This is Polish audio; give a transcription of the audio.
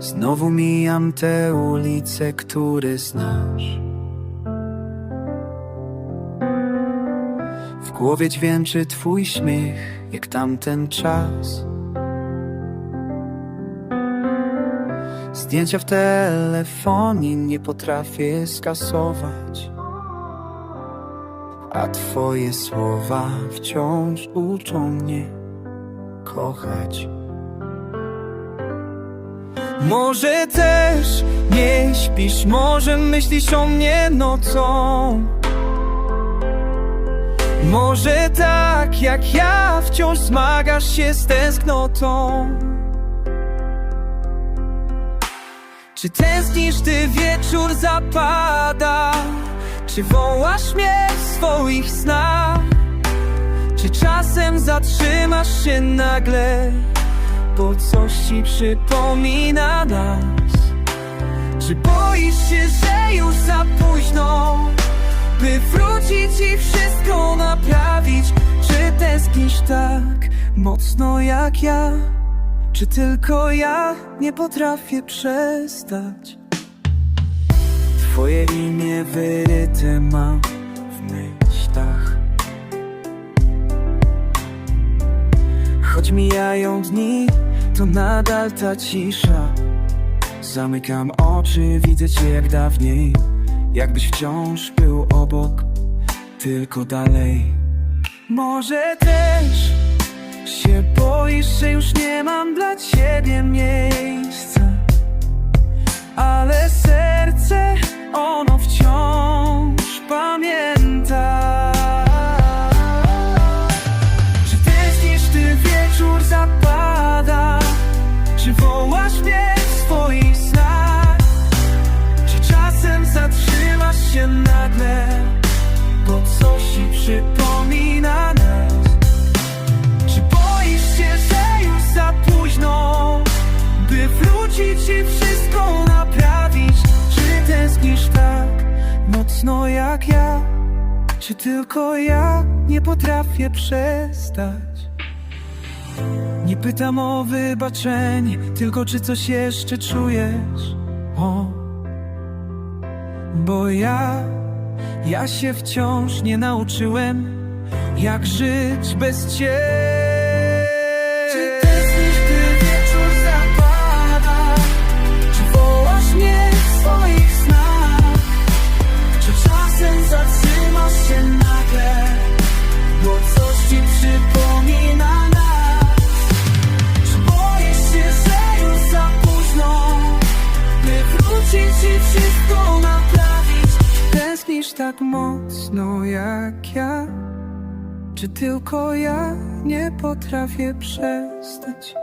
Znowu mijam te ulice, które znasz. W głowie dźwięczy twój śmiech, jak tamten czas. Zdjęcia w telefonie nie potrafię skasować. A twoje słowa wciąż uczą mnie kochać. Może też nie śpisz, może myślisz o mnie nocą. Może tak jak ja wciąż zmagasz się z tęsknotą. Czy tęsknisz, gdy wieczór zapada? Czy wołasz mnie w swoich snach? Czy czasem zatrzymasz się nagle, bo coś ci przypomina nas? Czy boisz się, że już za późno, by wrócić i wszystko naprawić? Czy tęsknisz tak mocno jak ja? Czy tylko ja nie potrafię przestać? Twoje imię wyryte mam w myślach Choć mijają dni, to nadal ta cisza. Zamykam oczy, widzę cię jak dawniej. Jakbyś wciąż był obok, tylko dalej. Może też się boisz, że już nie mam dla ciebie miejsca wrócić i wszystko naprawić? Czy tęsknisz tak mocno jak ja? Czy tylko ja nie potrafię przestać? Nie pytam o wybaczenie, tylko czy coś jeszcze czujesz? O, bo ja, ja się wciąż nie nauczyłem jak żyć bez ciebie. Tak mocno jak ja czy tylko ja nie potrafię przestać?